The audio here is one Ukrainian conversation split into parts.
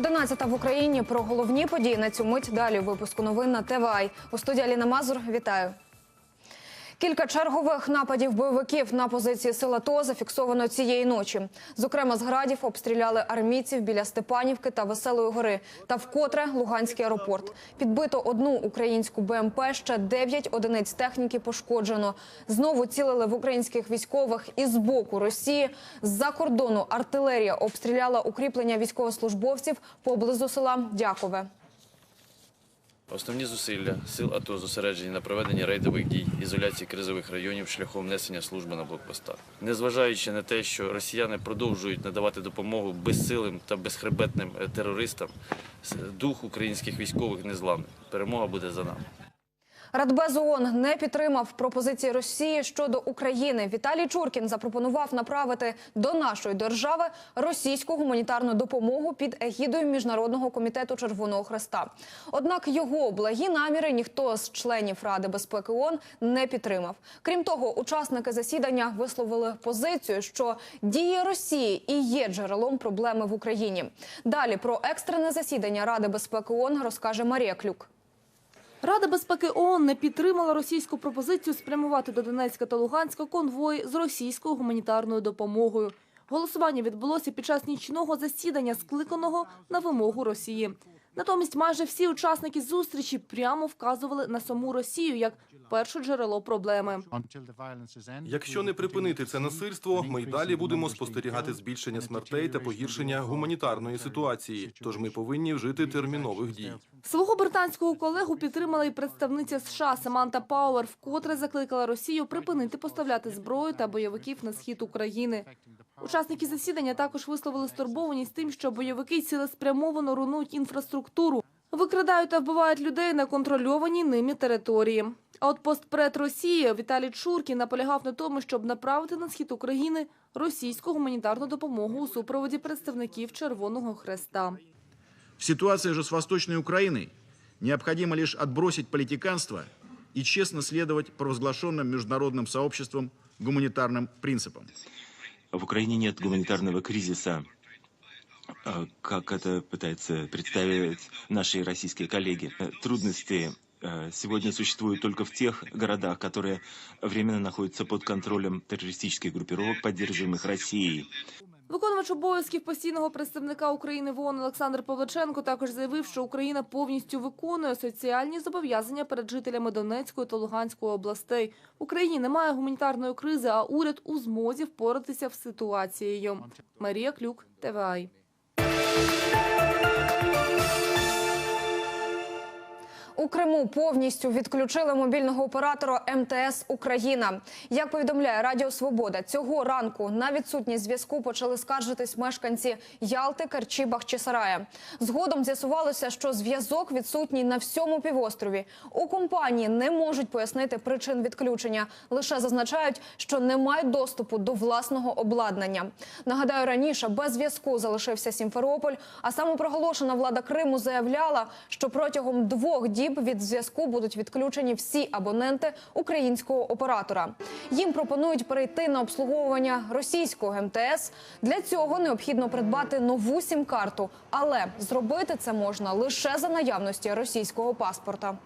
11 в Україні про головні події на цю мить. Далі у випуску новин на ТВАЙ. У студії Аліна Мазур. Вітаю. Кілька чергових нападів бойовиків на позиції сил АТО зафіксовано цієї ночі. Зокрема, з градів обстріляли армійців біля Степанівки та Веселої гори. Та вкотре Луганський аеропорт. Підбито одну українську БМП, ще дев'ять одиниць техніки пошкоджено. Знову цілили в українських військових і з боку Росії. З-за кордону артилерія обстріляла укріплення військовослужбовців поблизу села Дякове. Основні зусилля сил АТО зосереджені на проведенні рейдових дій, ізоляції кризових районів шляхом несення служби на блокпостах. Незважаючи на те, що росіяни продовжують надавати допомогу безсилим та безхребетним е, терористам, дух українських військових незламний. Перемога буде за нами. Радбез ООН не підтримав пропозиції Росії щодо України. Віталій Чуркін запропонував направити до нашої держави російську гуманітарну допомогу під егідою Міжнародного комітету Червоного Хреста. Однак його благі наміри ніхто з членів Ради безпеки ООН не підтримав. Крім того, учасники засідання висловили позицію, що дії Росії і є джерелом проблеми в Україні. Далі про екстрене засідання Ради безпеки ООН розкаже Марія Клюк. Рада безпеки ООН не підтримала російську пропозицію спрямувати до Донецька та Луганська конвої з російською гуманітарною допомогою. Голосування відбулося під час нічного засідання, скликаного на вимогу Росії. Натомість майже всі учасники зустрічі прямо вказували на саму Росію як перше джерело проблеми. Якщо не припинити це насильство, ми й далі будемо спостерігати збільшення смертей та погіршення гуманітарної ситуації. Тож ми повинні вжити термінових дій. Свого британського колегу підтримала і представниця США Саманта Пауер, вкотре закликала Росію припинити поставляти зброю та бойовиків на схід України. Учасники засідання також висловили стурбованість тим, що бойовики цілеспрямовано руйнують інфраструктуру, викрадають та вбивають людей на контрольованій ними території. А от постпред Росії Віталій Чуркін наполягав на тому, щоб направити на схід України російську гуманітарну допомогу у супроводі представників Червоного Хреста. В ситуации же с Восточной Украиной необходимо лишь отбросить политиканство и честно следовать провозглашенным международным сообществом гуманитарным принципам. В Украине нет гуманитарного кризиса, э, как это пытаются представить наши российские коллеги. Э, Трудности э, сегодня существуют только в тех городах, которые временно находятся под контролем террористических группировок, поддерживаемых Россией. Виконувач обов'язків постійного представника України в ООН Олександр Павличенко також заявив, що Україна повністю виконує соціальні зобов'язання перед жителями Донецької та Луганської областей. В Україні немає гуманітарної кризи, а уряд у змозі впоратися з ситуацією. Марія Клюк, ТВАЙ. У Криму повністю відключили мобільного оператора МТС Україна. Як повідомляє Радіо Свобода, цього ранку на відсутність зв'язку почали скаржитись мешканці Ялти, Керчі, Бахчисарая. Згодом з'ясувалося, що зв'язок відсутній на всьому півострові. У компанії не можуть пояснити причин відключення. Лише зазначають, що не мають доступу до власного обладнання. Нагадаю, раніше без зв'язку залишився Сімферополь. А самопроголошена влада Криму заявляла, що протягом двох діб від зв'язку будуть відключені всі абоненти українського оператора. Їм пропонують перейти на обслуговування російського МТС. Для цього необхідно придбати нову сім-карту, але зробити це можна лише за наявності російського паспорта.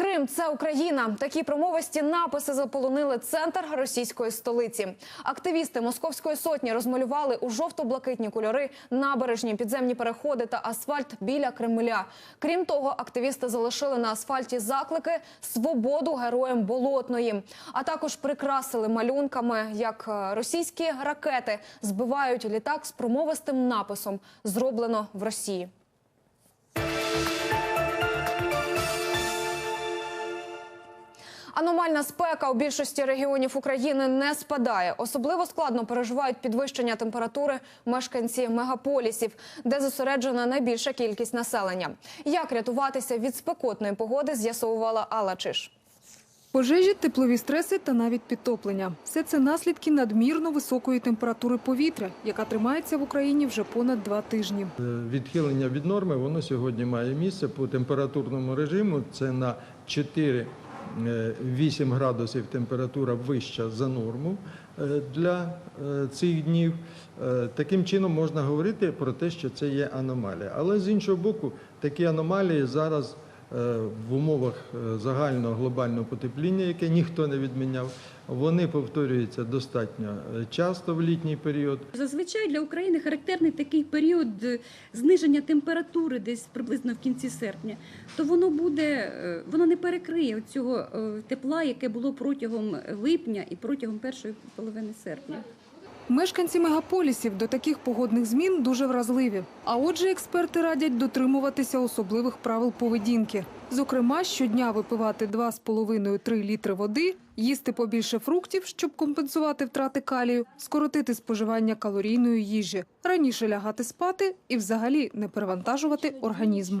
Крим це Україна. Такі промовисті написи заполонили центр російської столиці. Активісти московської сотні розмалювали у жовто-блакитні кольори набережні, підземні переходи та асфальт біля Кремля. Крім того, активісти залишили на асфальті заклики свободу героям болотної, а також прикрасили малюнками, як е, російські ракети збивають літак з промовистим написом Зроблено в Росії. Аномальна спека у більшості регіонів України не спадає. Особливо складно переживають підвищення температури мешканці мегаполісів, де зосереджена найбільша кількість населення. Як рятуватися від спекотної погоди, з'ясовувала Алла Чиш. Пожежі, теплові стреси та навіть підтоплення – все це наслідки надмірно високої температури повітря, яка тримається в Україні вже понад два тижні. Е, Відхилення від норми воно сьогодні має місце по температурному режиму. Це на 4-8 градусів температура вища за норму. е, для е, цих днів. Е, Таким чином можна говорити про те, що це є аномалія. Але з іншого боку, такі аномалії зараз е, в умовах е, загального глобального потепління, яке ніхто не відміняв, вони повторюються достатньо е, часто в літній період. Зазвичай для України характерний такий період е, зниження температури десь приблизно в кінці серпня. То воно буде, е, воно не перекриє цього е, тепла, яке було протягом липня і протягом першої половини серпня. Мешканці мегаполісів до таких погодних змін дуже вразливі. А отже, експерти радять дотримуватися особливих правил поведінки. Зокрема, щодня випивати 2,5-3 літри води, їсти побільше фруктів, щоб компенсувати втрати калію, скоротити споживання калорійної їжі, раніше лягати спати і взагалі не перевантажувати організм.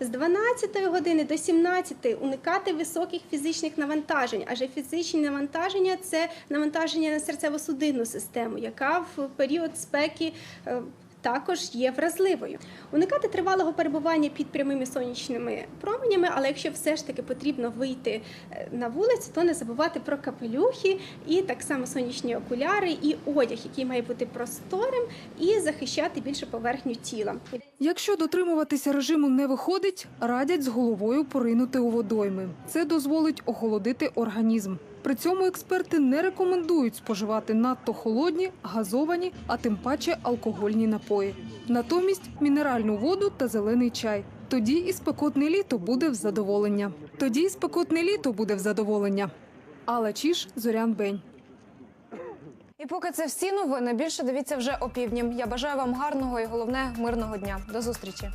З 12 години до 17 уникати високих фізичних навантажень, адже фізичні навантаження це навантаження на серцево-судинну систему, яка в період спеки е, також є вразливою. Уникати тривалого перебування під прямими сонячними променями, але якщо все ж таки потрібно вийти е, на вулицю, то не забувати про капелюхи і так само сонячні окуляри і одяг, який має бути просторим і захищати більше поверхню тіла. Якщо дотримуватися режиму не виходить, радять з головою поринути у водойми. Це дозволить охолодити організм. При цьому експерти не рекомендують споживати надто холодні, газовані, а тим паче алкогольні напої. Натомість мінеральну воду та зелений чай. Тоді і спекотне літо буде в задоволення. Тоді і спекотне літо буде в задоволення. Алла Чіш, Зорян Бень. І поки це всі новини, більше дивіться вже опівдні. Я бажаю вам гарного і головне мирного дня. До зустрічі.